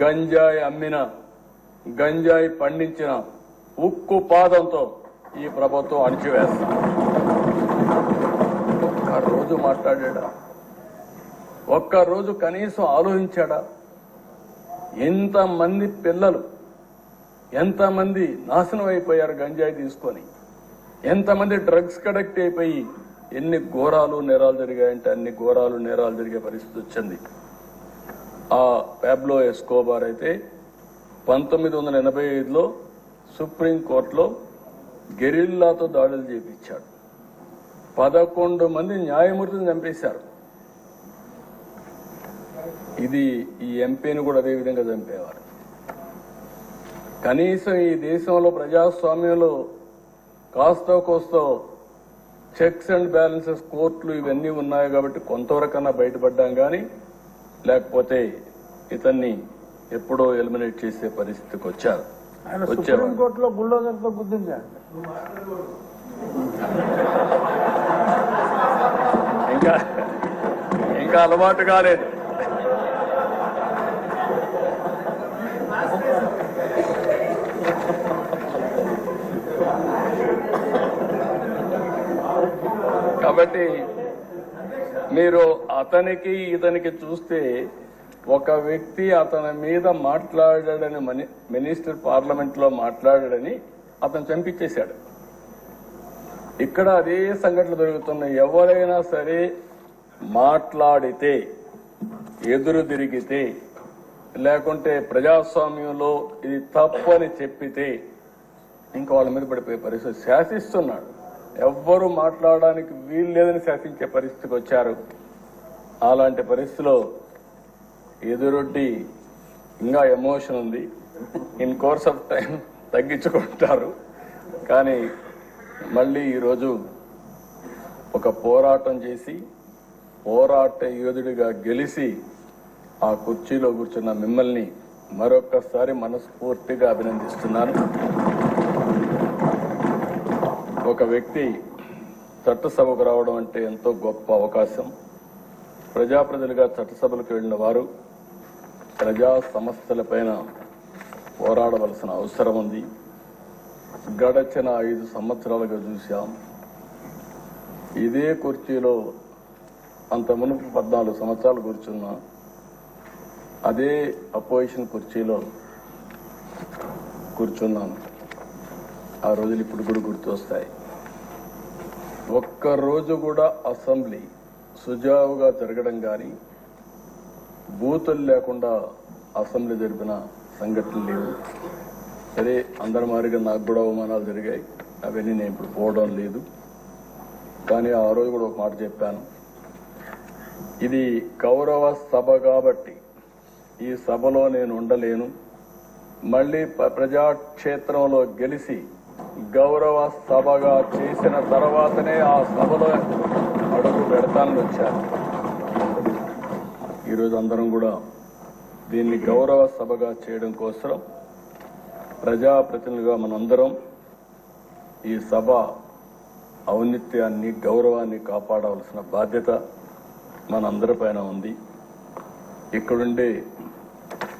గంజాయి అమ్మిన గంజాయి పండించిన ఉక్కు పాదంతో ఈ ప్రభుత్వం అణిచివేస్తుంది ఒక్క రోజు మాట్లాడా ఒక్క రోజు కనీసం ఆలోచించాడా? ఎంతమంది పిల్లలు ఎంతమంది నాశనం అయిపోయారు గంజాయి తీసుకొని? ఎంతమంది డ్రగ్స్ కడక్ట్ అయిపోయి ఎన్ని ఘోరాలు నేరాలు జరిగాయంటే అన్ని ఘోరాలు నేరాలు జరిగే పరిస్థితి వచ్చింది. ఆ ప్యాబ్లో ఎస్కోబార్ అయితే పంతొమ్మిది వందల ఎనభై ఐదులో సుప్రీంకోర్టులో గెరిల్లాతో దాడులు చేపించాడు. పదకొండు మంది న్యాయమూర్తిని చంపేశారు. ఇది ఈ ఎంపీని కూడా అదే విధంగా చంపేవారు. కనీసం ఈ దేశంలో ప్రజాస్వామ్యంలో కాస్తో కోస్తో చెక్స్ అండ్ బ్యాలెన్సెస్ కోర్టులు ఇవన్నీ ఉన్నాయి కాబట్టి కొంతవరకన్నా బయటపడ్డాం కానీ లేకపోతే ఇతన్ని ఎప్పుడో ఎలిమినేట్ చేసే పరిస్థితికి వచ్చారు. సుప్రీంకోర్టులో బుల్డోజర్తో గుర్తించాడు ఇంకా ఇంకా అలవాటు కాలేదు. కాబట్టి మీరు అతనికి ఇతనికి చూస్తే ఒక వ్యక్తి అతని మీద మాట్లాడాడని మని- మినిస్టర్ పార్లమెంట్లో మాట్లాడాడని అతను చంపించేశాడు ఇక్కడ అదే సంఘటనలు జరుగుతున్నాయి. ఎవరైనా సరే మాట్లాడితే ఎదురు తిరిగితే లేకుంటే ప్రజాస్వామ్యంలో ఇది తప్పు అని చెప్పితే ఇంకా వాళ్ళ మీద పడిపోయే పరిస్థితి శాసిస్తున్నాడు. ఎవ్వరు మాట్లాడడానికి వీలు లేదని శాసించే పరిస్థితికి వచ్చారు. అలాంటి పరిస్థితిలో ఎదురొడ్డి ఇంకా ఎమోషన్ ఉంది. ఇన్ కోర్స్ ఆఫ్ టైం తగ్గించుకుంటారు. కానీ మళ్ళీ ఈరోజు ఒక పోరాటం చేసి పోరాట యోధుడిగా గెలిచి ఆ కుర్చీలో కూర్చున్న మిమ్మల్ని మరొక్కసారి మనస్ఫూర్తిగా అభినందిస్తున్నాను. ఒక వ్యక్తి చట్టసభకు రావడం అంటే ఎంతో గొప్ప అవకాశం. ప్రజాప్రతినిధులుగా చట్టసభలకు వెళ్ళిన వారు ప్రజా సమస్యలపైన పోరాడవలసిన అవసరం ఉంది. గడచిన ఐదు సంవత్సరాలుగా చూశాం. ఇదే కుర్చీలో అంత మునుపు పద్నాలుగు సంవత్సరాలు కూర్చున్నా అదే అపోజిషన్ కుర్చీలో కూర్చున్నాను. ఆ రోజులు ఇప్పుడు కూడా గుర్తొస్తాయి. ఒక్క రోజు కూడా అసెంబ్లీ సుజావుగా జరగడం కానీ బూతులు లేకుండా అసెంబ్లీ జరిపిన సంఘటనలు లేవు. సరే అందరి మాదిరిగా నాకు కూడా అవమానాలు జరిగాయి. అవన్నీ నేను ఇప్పుడు పోవడం లేదు. కానీ ఆ రోజు కూడా ఒక మాట చెప్పాను. ఇది గౌరవ సభ కాబట్టి ఈ సభలో నేను ఉండలేను. మళ్ళీ ప్రజాక్షేత్రంలో గెలిచి గౌరవ సభగా చేసిన తర్వాతనే ఆ సభలో అడుగు పెడతానని వచ్చారు. ఈరోజు అందరం కూడా దీన్ని గౌరవ సభగా చేయడం కోసం ప్రజాప్రతినిధులుగా మనందరం ఈ సభ ఔన్నిత్యాన్ని గౌరవాన్ని కాపాడవలసిన బాధ్యత మనందరిపైన ఉంది. ఇక్కడుండే